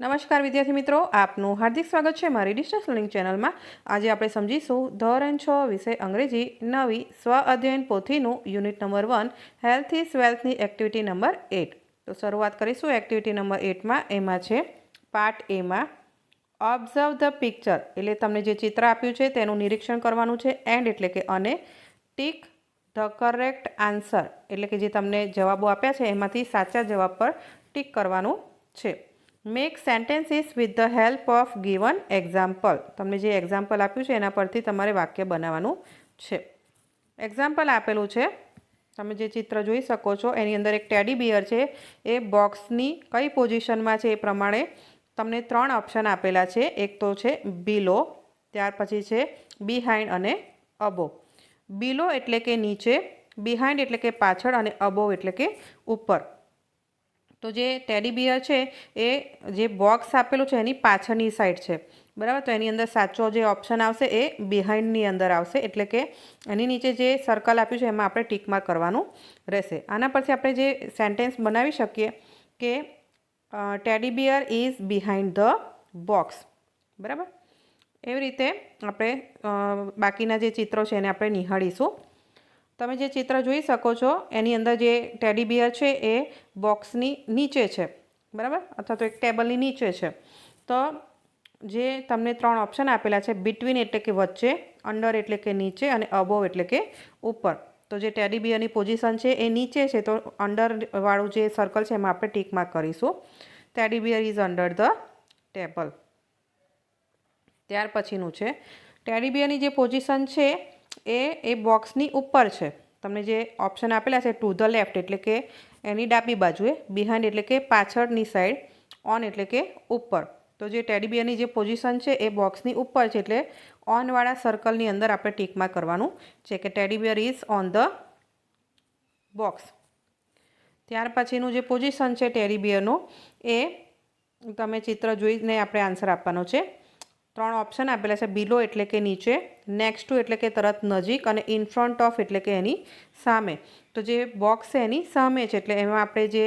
નમસ્કાર વિદ્યાર્થી મિત્રો, આપનું હાર્દિક સ્વાગત છે મારી ડિસ્ટન્સ લર્નિંગ ચેનલમાં આજે આપણે સમજીશું ધોરણ છ વિષય અંગ્રેજી, નવી સ્વ અધ્યયન પોથીનું unit number one health is વેલ્થની activity number eight તો શરૂઆત કરીશું એક્ટિવિટી નંબર એટમાં એમાં છે પાર્ટ એમાં ઓબ્ઝર્વ ધ પિક્ચર એટલે તમને જે ચિત્ર આપ્યું છે તેનું નિરીક્ષણ કરવાનું છે એન્ડ એટલે કે અને. ટીક ધ કરેક્ટ આન્સર એટલે કે જે તમને જવાબો આપ્યા છે એમાંથી સાચા જવાબ પર ટીક કરવાનું છે. Make sentences with the help of given example તમને જે એક્ઝામ્પલ આપ્યું છે, એના પરથી તમારે વાક્ય બનાવવાનું છે. એક્ઝામ્પલ આપેલું છે. તમે જે ચિત્ર જોઈ શકો છો, એની અંદર એક ટેડી બિયર છે. એ બોક્સની કઈ પોઝિશનમાં છે એ પ્રમાણે તમને ત્રણ ઓપ્શન આપેલા છે. એક તો છે બિલો ત્યાર પછી છે બિહાઇન્ડ અને અબો બિલો એટલે કે નીચે બિહાઇન્ડ એટલે કે પાછળ અને અબોવ એટલે કે ઉપર. તો જે ટેડી બિયર છે, એ જે બોક્સ આપેલું છે, એની પાછળની સાઈડ છે. બરાબર? તો એની અંદર સાચો જે ઓપ્શન આવશે, એ બિહાઇન્ડની અંદર આવશે. એટલે કે એની નીચે જે સર્કલ આપ્યું છે, એમાં આપણે ટીકમાર્ક કરવાનું રહેશે. આના પરથી આપણે જે સેન્ટેન્સ બનાવી શકીએ કે teddy bear is behind the box બરાબર? એવી રીતે આપણે બાકીના જે ચિત્રો છે, એને આપણે નિહાળીશું. તમે જે ચિત્ર જોઈ શકો છો, એની અંદર જે ટેડી બિયર છે એ બોક્સની નીચે છે. બરાબર? અથવા તો એક ટેબલની નીચે છે. તો જે તમને ત્રણ ઓપ્શન આપેલા છે બિટવીન એટલે કે વચ્ચે અંડર એટલે કે નીચે અને અબોવ એટલે કે ઉપર. તો જે ટેડી બિયરની પોઝિશન છે એ નીચે છે, તો અંડરવાળું જે સર્કલ છે એમાં આપણે ટીક માર્ક કરીશું. Teddy bear is under the table ત્યાર પછીનું છે. ટેડી બિયરની જે પોઝિશન છે એ એ બોક્સની ઉપર છે. તમને જે ઓપ્શન આપેલા છે ટુ ધ લેફ્ટ એટલે કે એની ડાબી બાજુએ બિહાઇન્ડ એટલે કે પાછળની સાઈડ ઓન એટલે કે ઉપર. તો જે ટેડી બિયરની જે પોઝિશન છે, એ બોક્સની ઉપર છે, એટલે ઓનવાળા સર્કલની અંદર આપણે ટીકમાં કરવાનું છે કે teddy bear is on the box ત્યાર પછીનું જે પોઝિશન છે ટેડી બિયરનું એ તમે ચિત્ર જોઈને આપણે આન્સર આપવાનો છે. ત્રણ ઓપ્શન આપેલા છે બિલો એટલે કે નીચે નેક્સ્ટ ટુ એટલે કે તરત નજીક અને ઇન ફ્રન્ટ ઓફ એટલે કે એની સામે. તો જે બોક્સ છે એની સામે છે, એટલે એમાં આપણે જે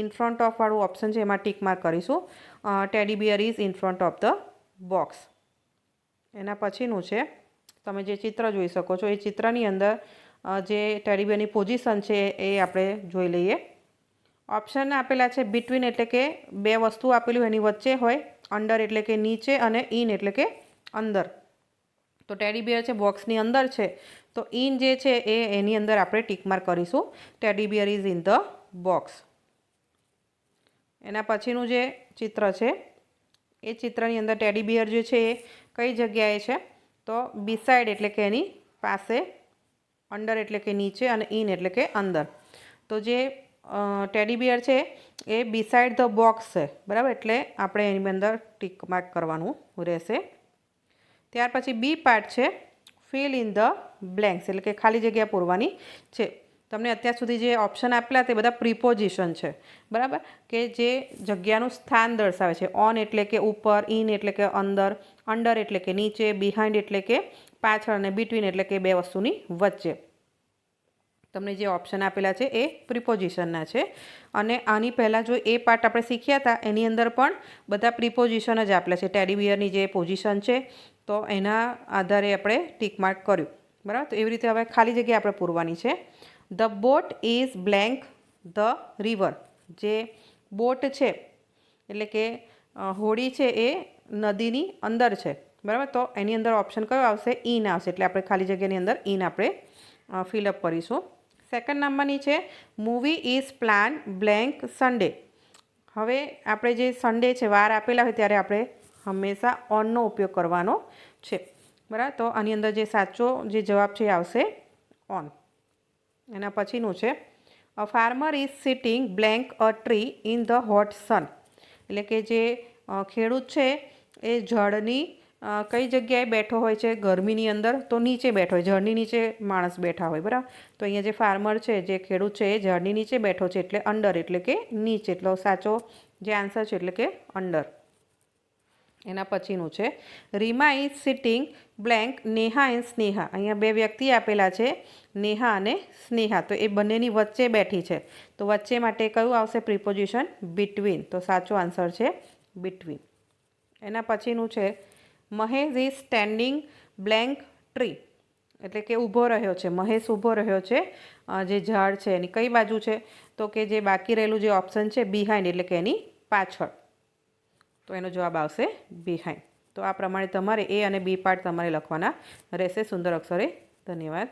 ઇન ફ્રન્ટ ઓફવાળું ઓપ્શન છે, એમાં ટીક માર્ક કરીશું. Teddy bear is in front of the box એના પછીનું છે, તમે જે ચિત્ર જોઈ શકો છો, એ ચિત્રની અંદર જે ટેડી બિયરની પોઝિશન છે, એ આપણે જોઈ લઈએ. ઓપ્શન આપેલા છે બિટવીન એટલે કે બે વસ્તુ આપેલું એની વચ્ચે હોય અંડર એટલે કે નીચે અને ઇન એટલે કે અંદર. તો ટેડી બિયર છે બોક્સની અંદર છે. તો ઇન જે છે એ એની અંદર આપણે ટીકમાર્ક કરીશું. Teddy bear is in the box એના પછીનું જે ચિત્ર છે, એ ચિત્રની અંદર ટેડી બિયર જે છે એ કઈ જગ્યાએ છે? તો બિસાઇડ એટલે કે એની પાસે અંડર એટલે કે નીચે અને ઇન એટલે કે અંદર. તો જે ટેડી બિયર છે, એ બિસાઇડ ધ બોક્સ છે, બરાબર? એટલે આપણે એની અંદર ટીક માર્ક કરવાનું રહેશે. ત્યાર પછી બી પાર્ટ છે ફિલ ઇન ધ બ્લેન્ક્સ એટલે કે ખાલી જગ્યા પૂરવાની છે. તમને અત્યાર સુધી જે ઓપ્શન આપેલા તે બધા પ્રિપોઝિશન છે, બરાબર? કે જે જગ્યાનું સ્થાન દર્શાવે છે ઓન એટલે કે ઉપર ઇન એટલે કે અંદર અંડર એટલે કે નીચે બિહાઇન્ડ એટલે કે પાછળ, અને બિટવીન એટલે કે બે વસ્તુની વચ્ચે. તમને જે ઓપ્શન આપેલા છે એ પ્રિપોઝિશનના છે. અને આની પહેલાં જો એ પાર્ટ આપણે શીખ્યા હતા, એની અંદર પણ બધા પ્રિપોઝિશન જ આપેલા છે. ટેડીબિયરની જે પોઝિશન છે, તો એના આધારે આપણે ટીક માર્ક કર્યું. બરાબર? તો એવી રીતે હવે ખાલી જગ્યા આપણે પૂરવાની છે. The boat is blank the river જે બોટ છે, એટલે કે હોડી છે એ નદીની અંદર છે. બરાબર? તો એની અંદર ઓપ્શન કયો આવશે? ઇન આવશે. એટલે આપણે ખાલી જગ્યાની અંદર ઇન આપણે ફિલઅપ કરીશું. સેકન્ડ નંબરની છે. Movie is plan blank Sunday હવે આપણે જે સન્ડે છે, વાર આપેલા હોય ત્યારે આપણે હંમેશા ઓનનો ઉપયોગ કરવાનો છે. બરાબર? તો આની અંદર જે સાચો જે જવાબ છે એ આવશે ઓન એના પછીનું છે a farmer is sitting blank a tree in the hot sun એટલે કે જે ખેડૂત છે એ જળની કઈ જગ્યાએ બેઠો હોય છે? ગરમીની અંદર તો નીચે બેઠો હોય ઝાડની નીચે માણસ બેઠા હોય, બરાબર? તો અહીંયા જે ફાર્મર છે, જે ખેડૂત છે, એ ઝાડની નીચે બેઠો છે, એટલે અંડર એટલે કે નીચે, એટલો સાચો જે આન્સર છે એટલે કે અંડર એના પછીનું છે, Reema is sitting blank Neha and Sneha. અહીંયા બે વ્યક્તિ આપેલા છે, નેહા અને સ્નેહા. તો એ બંનેની વચ્ચે બેઠી છે. તો વચ્ચે માટે કયું આવશે? પ્રિપોઝિશન બિટવીન તો સાચો આન્સર છે બિટવીન એના પછીનું છે Mahesh is standing blank tree એટલે કે ઊભો રહ્યો છે, મહેશ ઊભો રહ્યો છે જે ઝાડ છે એની કઈ બાજુ છે? તો કે જે બાકી રહેલું જે ઓપ્શન છે બિહાઇન્ડ એટલે કે એની પાછળ. તો એનો જવાબ આવશે બિહાઇન્ડ તો આ પ્રમાણે તમારે એ અને બી પાર્ટ તમારે લખવાના રહેશે. સુંદર અક્ષરે ધન્યવાદ.